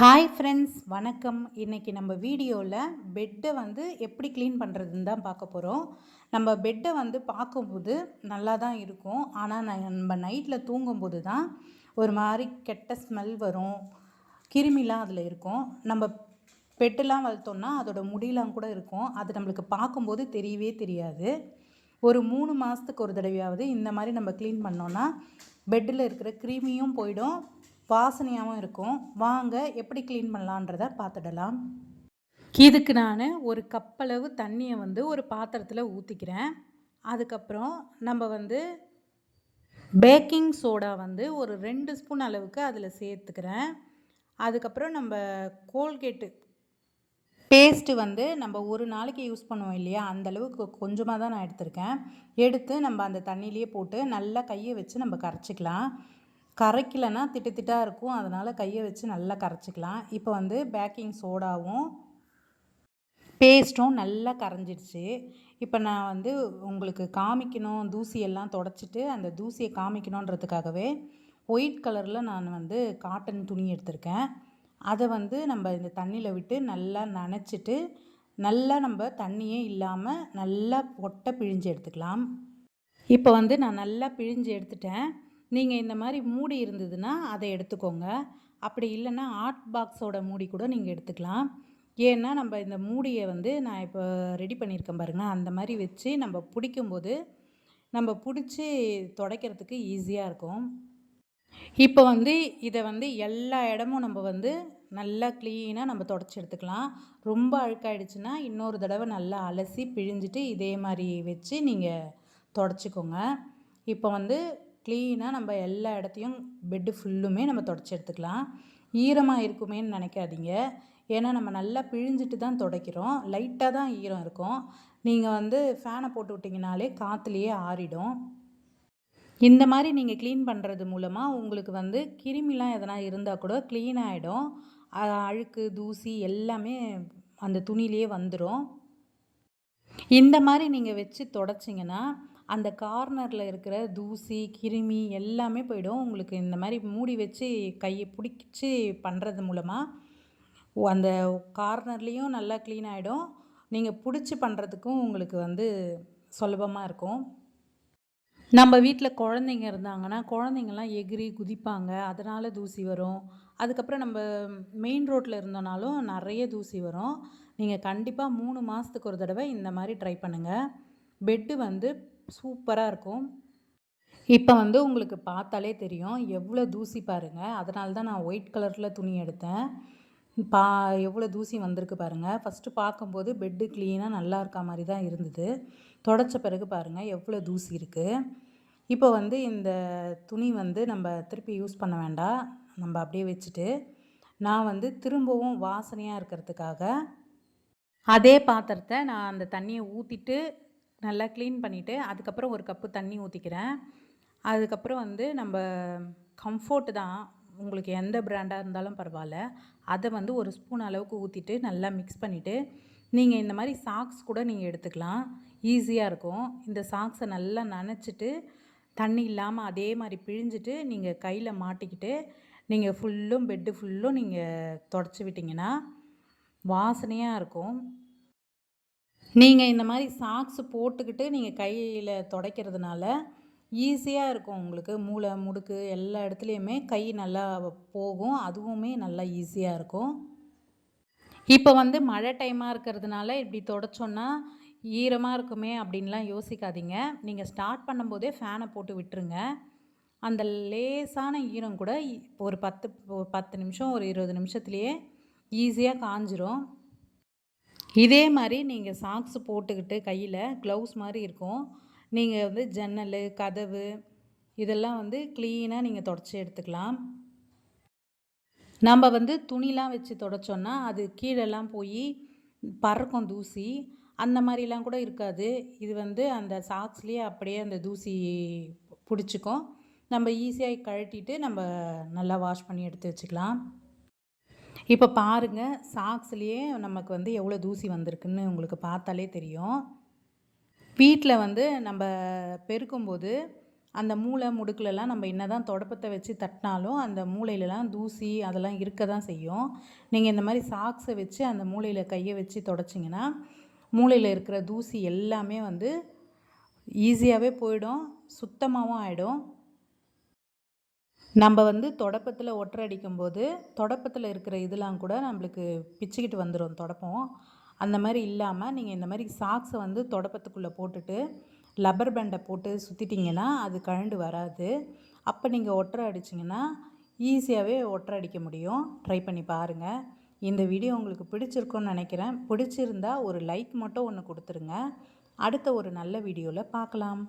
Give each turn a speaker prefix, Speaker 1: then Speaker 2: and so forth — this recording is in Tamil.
Speaker 1: ஹாய் ஃப்ரெண்ட்ஸ் வணக்கம். இன்றைக்கி நம்ம வீடியோவில் பெட்டை வந்து எப்படி க்ளீன் பண்ணுறதுன்னு தான் பார்க்க போகிறோம் நம்ம பெட்டை வந்து பார்க்கும்போது நல்லா தான் இருக்கும். ஆனால் நம்ம நைட்டில் தூங்கும்போது தான் ஒரு மாதிரி கெட்ட ஸ்மெல் வரும். கிருமிலாம் அதில் இருக்கும். நம்ம பெட்டெல்லாம் வளர்த்தோம்னா அதோட முடியெலாம் கூட இருக்கும். அது நம்மளுக்கு பார்க்கும்போது தெரியவே தெரியாது. ஒரு மூணு மாதத்துக்கு ஒரு தடவையாவது இந்த மாதிரி நம்ம க்ளீன் பண்ணோன்னா பெட்டில் இருக்கிற கிருமியும் போயிடும். வாசனையாகவும் இருக்கும். வாங்க எப்படி க்ளீன் பண்ணலான்றத பார்த்துடலாம். இதுக்கு நான் ஒரு கப்பளவு தண்ணியை வந்து ஒரு பாத்திரத்தில் ஊற்றிக்கிறேன் அதுக்கப்புறம் நம்ம வந்து பேக்கிங் சோடா வந்து ஒரு ரெண்டு ஸ்பூன் அளவுக்கு அதில் சேர்த்துக்கிறேன். அதுக்கப்புறம் நம்ம கோல்கேட்டு பேஸ்ட்டு வந்து நம்ம ஒரு நாளைக்கு யூஸ் பண்ணுவோம் இல்லையா? அந்தளவுக்கு கொஞ்சமாக தான் நான் எடுத்திருக்கேன். எடுத்து நம்ம அந்த தண்ணியிலேயே போட்டு நல்லா கையை வச்சு நம்ம கரைச்சிக்கலாம். கரைக்கலைன்னா திட்டு திட்டாக இருக்கும். அதனால் கையை வச்சு நல்லா கரைச்சிக்கலாம். இப்போ வந்து பேக்கிங் சோடாவும் பேஸ்ட்டும் நல்லா கரைஞ்சிடுச்சு. இப்போ நான் வந்து உங்களுக்கு காமிக்கணும். தூசியெல்லாம் தொடச்சிட்டு அந்த தூசியை காமிக்கணுன்றதுக்காகவே ஒயிட் கலரில் நான் வந்து காட்டன் துணி எடுத்திருக்கேன். அதை வந்து நம்ம இந்த தண்ணியில் விட்டு நல்லா நனைச்சிட்டு நல்லா நம்ம தண்ணியே இல்லாமல் நல்லா பொட்டை பிழிஞ்சு எடுத்துக்கலாம். இப்போ வந்து நான் நல்லா பிழிஞ்சு எடுத்துட்டேன். நீங்கள் இந்த மாதிரி மூடி இருந்ததுன்னா அதை எடுத்துக்கோங்க. அப்படி இல்லைன்னா ஆர்ட் பாக்ஸோட மூடி கூட நீங்கள் எடுத்துக்கலாம். ஏன்னா நம்ம இந்த மூடியை வந்து நான் இப்போ ரெடி பண்ணியிருக்கேன் பாருங்கள் அந்த மாதிரி வச்சு நம்ம பிடிக்கும்போது நம்ம பிடிச்சி துடைக்கிறதுக்கு ஈஸியாக இருக்கும். இப்போ வந்து இதை வந்து எல்லா இடமும் நம்ம வந்து நல்லா க்ளீனாக நம்ம தொடச்சி எடுத்துக்கலாம். ரொம்ப அழுக்காயிடுச்சுன்னா இன்னொரு தடவை நல்லா அலசி பிழிஞ்சிட்டு இதே மாதிரி வச்சு நீங்கள் தொடச்சிக்கோங்க. இப்போ வந்து க்ளீனாக நம்ம எல்லா இடத்தையும் பெட்டு ஃபுல்லுமே நம்ம தொடச்சி எடுத்துக்கலாம். ஈரமாக இருக்குமேன்னு நினைக்காதீங்க. ஏன்னா நம்ம நல்லா பிழிஞ்சிட்டு தான் துடைக்கிறோம். லைட்டாக தான் ஈரம் இருக்கும். நீங்கள் வந்து ஃபேனை போட்டு விட்டிங்கனாலே காற்றுலையே ஆறிடும். இந்த மாதிரி நீங்கள் க்ளீன் பண்ணுறது மூலமாக உங்களுக்கு வந்து கிருமிலாம் எதனா இருந்தால் கூட க்ளீன் ஆகிடும் அழுக்கு தூசி எல்லாமே அந்த துணியிலே வந்துடும் இந்த மாதிரி நீங்கள் வச்சு தொடச்சிங்கன்னா அந்த கார்னரில் இருக்கிற தூசி கிருமி எல்லாமே போயிடும். உங்களுக்கு இந்த மாதிரி மூடி வச்சு கையை பிடிச்சி பண்ணுறது மூலமாக அந்த கார்னர்லேயும் நல்லா க்ளீன் ஆகிடும் நீங்கள் பிடிச்சி பண்ணுறதுக்கும் உங்களுக்கு வந்து சுலபமாக இருக்கும். நம்ம வீட்டில் குழந்தைங்க இருந்தாங்கன்னா குழந்தைங்கள்லாம் எகிரி குதிப்பாங்க. அதனால் தூசி வரும். அதுக்கப்புறம் நம்ம மெயின் ரோட்டில் இருந்தோனாலும் நிறைய தூசி வரும். நீங்கள் கண்டிப்பாக மூணு மாதத்துக்கு ஒரு தடவை இந்த மாதிரி ட்ரை பண்ணுங்கள் பெட்டு வந்து சூப்பராக இருக்கும். இப்போ வந்து உங்களுக்கு பார்த்தாலே தெரியும். எவ்வளோ தூசி பாருங்கள் அதனால தான் நான் ஒயிட் கலரில் துணி எடுத்தேன். பா எவ்வளோ தூசி வந்திருக்கு பாருங்கள் ஃபஸ்ட்டு பார்க்கும்போது பெட்டு க்ளீனாக நல்லா இருக்க மாதிரி தான் இருந்தது. தொடச்ச பிறகு பாருங்கள் எவ்வளோ தூசி இருக்குது இப்போ வந்து இந்த துணி வந்து நம்ம திருப்பி யூஸ் பண்ண வேண்டாம். நம்ம அப்படியே வச்சுட்டு நான் வந்து திரும்பவும் வாசனையாக இருக்கிறதுக்காக அதே பாத்திரத்தை நான் அந்த தண்ணியை ஊற்றிட்டு நல்லா க்ளீன் பண்ணிவிட்டு அதுக்கப்புறம் ஒரு கப்பு தண்ணி ஊற்றிக்கிறேன் அதுக்கப்புறம் வந்து நம்ம கம்ஃபோர்ட் தான். உங்களுக்கு எந்த பிராண்டாக இருந்தாலும் பரவாயில்ல. அதை வந்து ஒரு ஸ்பூன் அளவுக்கு ஊற்றிட்டு நல்லா மிக்ஸ் பண்ணிவிட்டு நீங்கள் இந்த மாதிரி சாக்ஸ் கூட நீங்கள் எடுத்துக்கலாம். ஈஸியாக இருக்கும். இந்த சாக்ஸை நல்லா நனைச்சிட்டு தண்ணி இல்லாமல் அதே மாதிரி பிழிஞ்சிட்டு நீங்கள் கையில் மாட்டிக்கிட்டு நீங்கள் ஃபுல்லும் பெட்டு ஃபுல்லும் நீங்கள் தொடச்சி விட்டிங்கன்னா வாசனையாக இருக்கும். நீங்கள் இந்த மாதிரி சாக்ஸ் போட்டுக்கிட்டு நீங்கள் கையில் துடைக்கிறதுனால ஈஸியாக இருக்கும் உங்களுக்கு. மூளை முடுக்கு எல்லா இடத்துலையுமே கை நல்லா போகும். அதுவுமே நல்லா ஈஸியாக இருக்கும். இப்போ வந்து மழை டைமாக இருக்கிறதுனால இப்படி தொடச்சோன்னா ஈரமாக இருக்குமே அப்படின்லாம் யோசிக்காதீங்க. நீங்கள் ஸ்டார்ட் பண்ணும்போதே ஃபேனை போட்டு விட்டுருங்க. அந்த லேசான ஈரம் கூட ஒரு பத்து பத்து நிமிஷம் ஒரு இருபது நிமிஷத்துலேயே ஈஸியாக காஞ்சிரும். இதே மாதிரி நீங்கள் சாக்ஸ் போட்டுக்கிட்டு கையில் க்ளவுஸ் மாதிரி இருக்கும். நீங்கள் வந்து ஜன்னல் கதவு இதெல்லாம் வந்து க்ளீனாக நீங்கள் தொடச்சி எடுத்துக்கலாம். நம்ம வந்து துணிலாம் வச்சு தொடச்சோன்னா அது கீழெல்லாம் போய் பறக்கும் தூசி. அந்த மாதிரிலாம் கூட இருக்காது. இது வந்து அந்த சாக்ஸ்லேயே அப்படியே அந்த தூசி பிடிச்சிக்கும். நம்ம ஈஸியாக கழட்டிட்டு நம்ம நல்லா வாஷ் பண்ணி எடுத்து வச்சுக்கலாம். இப்போ பாருங்கள் சாக்ஸ்லேயே நமக்கு வந்து எவ்வளோ தூசி வந்திருக்குன்னு உங்களுக்கு பார்த்தாலே தெரியும். வீட்டில் வந்து நம்ம பெருக்கும்போது அந்த மூளை முடுக்குலலாம் நம்ம என்ன தான் தொடப்பத்தை வச்சு தட்டினாலும் அந்த மூளையிலலாம் தூசி அதெல்லாம் இருக்க தான் செய்யும். நீங்கள் இந்த மாதிரி சாக்ஸை வச்சு அந்த மூளையில் கையை வச்சு தொடச்சிங்கன்னா மூளையில் இருக்கிற தூசி எல்லாமே வந்து ஈஸியாகவே போயிடும் சுத்தமாகவும் ஆகிடும் நம்ம வந்து தொடப்பத்தில் ஒற்றை அடிக்கும்போது தொடப்பத்தில் இருக்கிற இதெல்லாம் கூட நம்மளுக்கு பிச்சுக்கிட்டு வந்துடும் தொடப்பம். அந்த மாதிரி இல்லாமல் நீங்கள் இந்த மாதிரி சாக்ஸை வந்து தொடப்பத்துக்குள்ளே போட்டுட்டு லப்பர் பேண்டை போட்டு சுற்றிட்டிங்கன்னா அது கழண்டு வராது. அப்போ நீங்கள் ஒற்றை அடிச்சிங்கன்னா ஈஸியாகவே ஒற்றை அடிக்க முடியும். ட்ரை பண்ணி பாருங்கள் இந்த வீடியோ உங்களுக்கு பிடிச்சிருக்குன்னு நினைக்கிறேன். பிடிச்சிருந்தா ஒரு லைக் மட்டும் ஒன்று கொடுத்துருங்க. அடுத்த ஒரு நல்ல வீடியோவில் பார்க்கலாம்